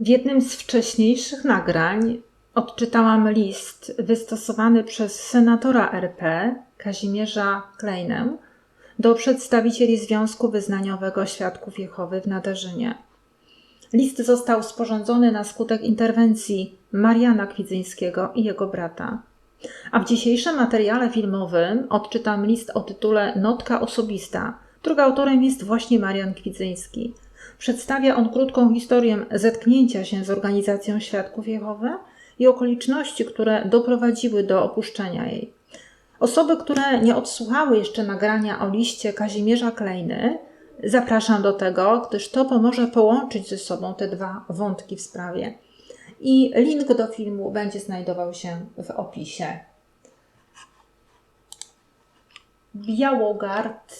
W jednym z wcześniejszych nagrań odczytałam list wystosowany przez senatora RP Kazimierza Kleinę do przedstawicieli Związku Wyznaniowego Świadków Jehowy w Nadarzynie. List został sporządzony na skutek interwencji Mariana Kwidzyńskiego i jego brata. A w dzisiejszym materiale filmowym odczytam list o tytule Notka osobista, którego autorem jest właśnie Marian Kwidzyński. Przedstawia on krótką historię zetknięcia się z organizacją Świadków Jehowy i okoliczności, które doprowadziły do opuszczenia jej. Osoby, które nie odsłuchały jeszcze nagrania o liście Kazimierza Klejny, zapraszam do tego, gdyż to pomoże połączyć ze sobą te dwa wątki w sprawie. I link do filmu będzie znajdował się w opisie. Białogard,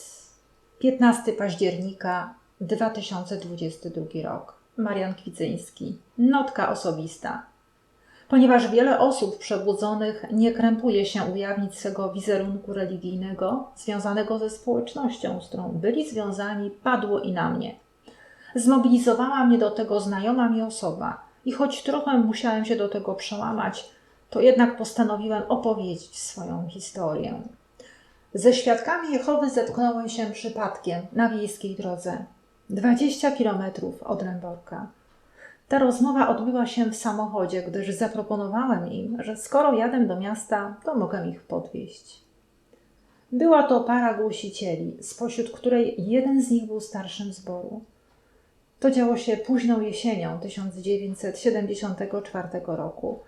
15 października 2022 rok. Marian Kwidzyński. Notka osobista. Ponieważ wiele osób przebudzonych nie krępuje się ujawnić swego wizerunku religijnego związanego ze społecznością, z którą byli związani, padło i na mnie. Zmobilizowała mnie do tego znajoma mi osoba i choć trochę musiałem się do tego przełamać, to jednak postanowiłem opowiedzieć swoją historię. Ze świadkami Jehowy zetknąłem się przypadkiem na wiejskiej drodze. 20 kilometrów od Ręborka. Ta rozmowa odbyła się w samochodzie, gdyż zaproponowałem im, że skoro jadę do miasta, to mogę ich podwieźć. Była to para głosicieli, spośród której jeden z nich był starszym zboru. To działo się późną jesienią 1974 roku,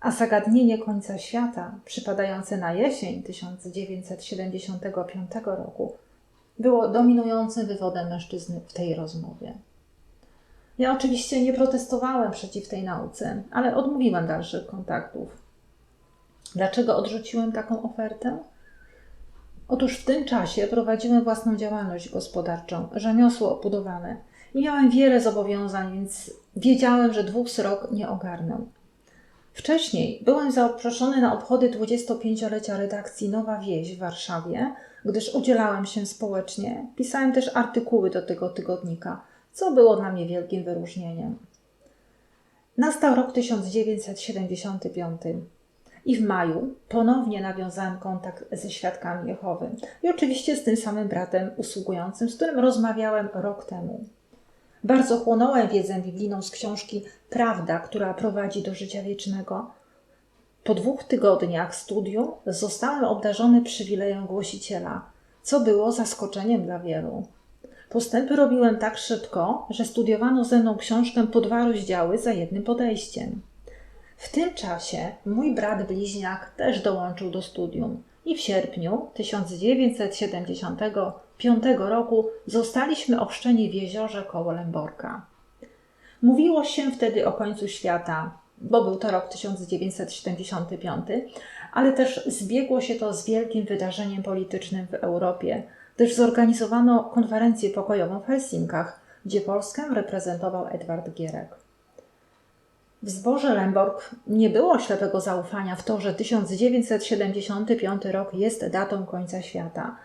a zagadnienie końca świata, przypadające na jesień 1975 roku, było dominującym wywodem mężczyzny w tej rozmowie. Ja oczywiście nie protestowałem przeciw tej nauce, ale odmówiłem dalszych kontaktów. Dlaczego odrzuciłem taką ofertę? Otóż w tym czasie prowadziłem własną działalność gospodarczą, rzemiosło obudowane i miałem wiele zobowiązań, więc wiedziałem, że dwóch srok nie ogarnę. Wcześniej byłem zaproszony na obchody 25-lecia redakcji Nowa Wieś w Warszawie, gdyż udzielałem się społecznie. Pisałem też artykuły do tego tygodnika, co było dla mnie wielkim wyróżnieniem. Nastał rok 1975 i w maju ponownie nawiązałem kontakt ze świadkami Jehowy i oczywiście z tym samym bratem usługującym, z którym rozmawiałem rok temu. Bardzo chłonąłem wiedzę biblijną z książki Prawda, która prowadzi do życia wiecznego. Po dwóch tygodniach studium zostałem obdarzony przywilejem głosiciela, co było zaskoczeniem dla wielu. Postępy robiłem tak szybko, że studiowano ze mną książkę po dwa rozdziały za jednym podejściem. W tym czasie mój brat bliźniak też dołączył do studium i w sierpniu 1975 roku zostaliśmy ochrzczeni w jeziorze koło Lęborka. Mówiło się wtedy o końcu świata, bo był to rok 1975, ale też zbiegło się to z wielkim wydarzeniem politycznym w Europie, gdyż zorganizowano konferencję pokojową w Helsinkach, gdzie Polskę reprezentował Edward Gierek. W zborze Lemborg nie było ślepego zaufania w to, że 1975 rok jest datą końca świata.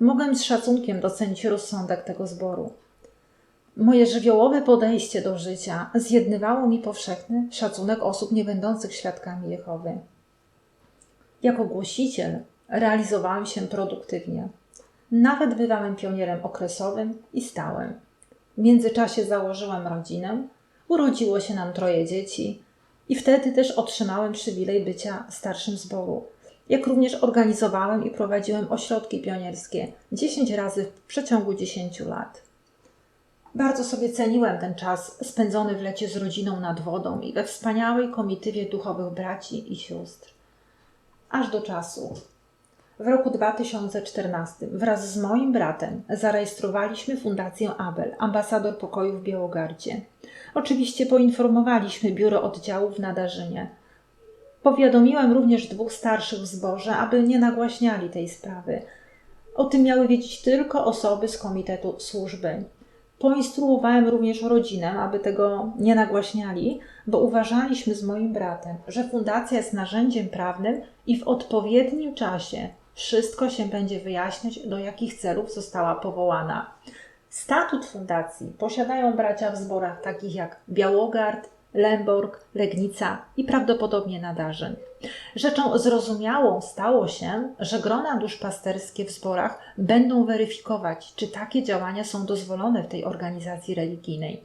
Mogłem z szacunkiem docenić rozsądek tego zboru. Moje żywiołowe podejście do życia zjednywało mi powszechny szacunek osób niebędących świadkami Jehowy. Jako głosiciel realizowałem się produktywnie. Nawet bywałem pionierem okresowym i stałym. W międzyczasie założyłam rodzinę, urodziło się nam troje dzieci i wtedy też otrzymałem przywilej bycia starszym zboru. Jak również organizowałem i prowadziłem ośrodki pionierskie 10 razy w przeciągu 10 lat. Bardzo sobie ceniłem ten czas spędzony w lecie z rodziną nad wodą i we wspaniałej komitywie duchowych braci i sióstr. Aż do czasu, w roku 2014 wraz z moim bratem zarejestrowaliśmy Fundację Abel, ambasador pokoju w Białogardzie. Oczywiście poinformowaliśmy biuro oddziału w Nadarzynie. Powiadomiłem również dwóch starszych w zborze, aby nie nagłaśniali tej sprawy. O tym miały wiedzieć tylko osoby z komitetu służby. Poinstruowałem również rodzinę, aby tego nie nagłaśniali, bo uważaliśmy z moim bratem, że fundacja jest narzędziem prawnym i w odpowiednim czasie wszystko się będzie wyjaśniać, do jakich celów została powołana. Statut fundacji posiadają bracia w zborach takich jak Białogard, Lęborg, Legnica i prawdopodobnie Nadarzyn. Rzeczą zrozumiałą stało się, że grona duszpasterskie w zborach będą weryfikować, czy takie działania są dozwolone w tej organizacji religijnej.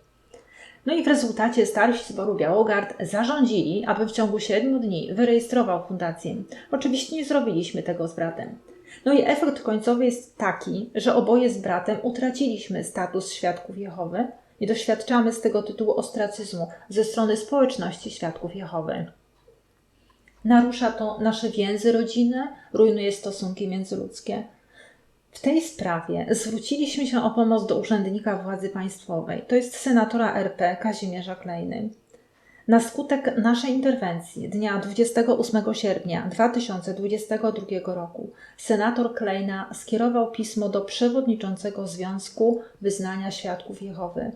No i w rezultacie starsi zboru Białogard zarządzili, aby w ciągu 7 dni wyrejestrował fundację. Oczywiście nie zrobiliśmy tego z bratem. No i efekt końcowy jest taki, że oboje z bratem utraciliśmy status świadków Jehowy i doświadczamy z tego tytułu ostracyzmu ze strony społeczności świadków Jehowy. Narusza to nasze więzy rodzinne, rujnuje stosunki międzyludzkie. W tej sprawie zwróciliśmy się o pomoc do urzędnika władzy państwowej, to jest senatora RP Kazimierza Klejny. Na skutek naszej interwencji dnia 28 sierpnia 2022 roku senator Klejna skierował pismo do przewodniczącego Związku Wyznania Świadków Jehowy.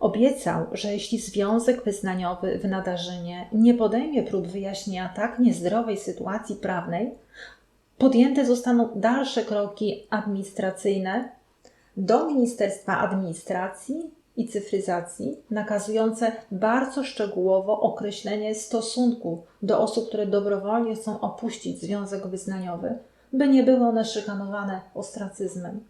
Obiecał, że jeśli Związek Wyznaniowy w Nadarzynie nie podejmie prób wyjaśnienia tak niezdrowej sytuacji prawnej, podjęte zostaną dalsze kroki administracyjne do Ministerstwa Administracji i Cyfryzacji, nakazujące bardzo szczegółowo określenie stosunku do osób, które dobrowolnie chcą opuścić związek wyznaniowy, by nie były one szykanowane ostracyzmem.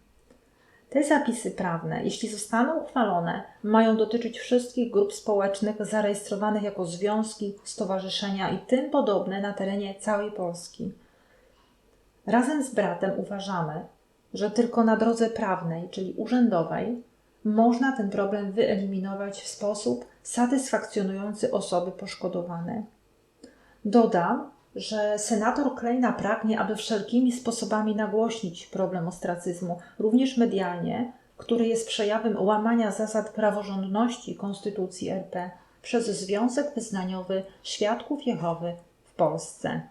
Te zapisy prawne, jeśli zostaną uchwalone, mają dotyczyć wszystkich grup społecznych zarejestrowanych jako związki, stowarzyszenia i tym podobne na terenie całej Polski. Razem z bratem uważamy, że tylko na drodze prawnej, czyli urzędowej, można ten problem wyeliminować w sposób satysfakcjonujący osoby poszkodowane. Dodam, że senator Klejna pragnie, aby wszelkimi sposobami nagłośnić problem ostracyzmu, również medialnie, który jest przejawem łamania zasad praworządności Konstytucji RP przez Związek Wyznaniowy Świadków Jehowy w Polsce.